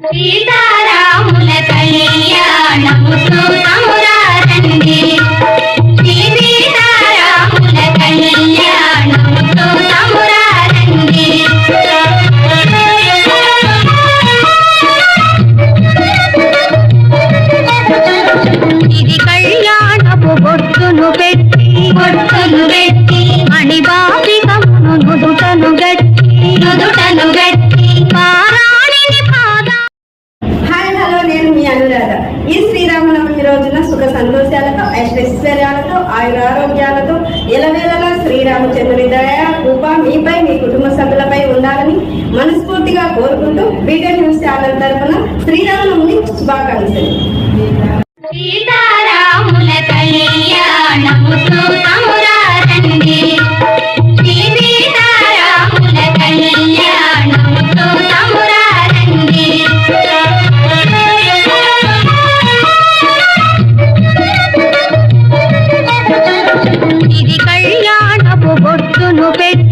సీతారాముల కళ్యాణము బొట్టును పెట్టి మణిబాబికమును నుదుటను గట్టి నుదుటను గట్టి అనురాధ. ఈ శ్రీరామనవమి రోజున సుఖ సంతోషాలతో ఐశ్వర్యాలతో ఆయుర ఆరోగ్యాలతో ఎలవేళలా శ్రీరామచంద్రుని దయ కృప మీపై మీ కుటుంబ సభ్యులపై ఉండాలని మనస్ఫూర్తిగా కోరుకుంటూ బీటెన్ న్యూస్ ఛానల్ తరఫున శ్రీరామనవమి శుభాకాంక్షలు. సీతారాముల కళ్యాణము stupid.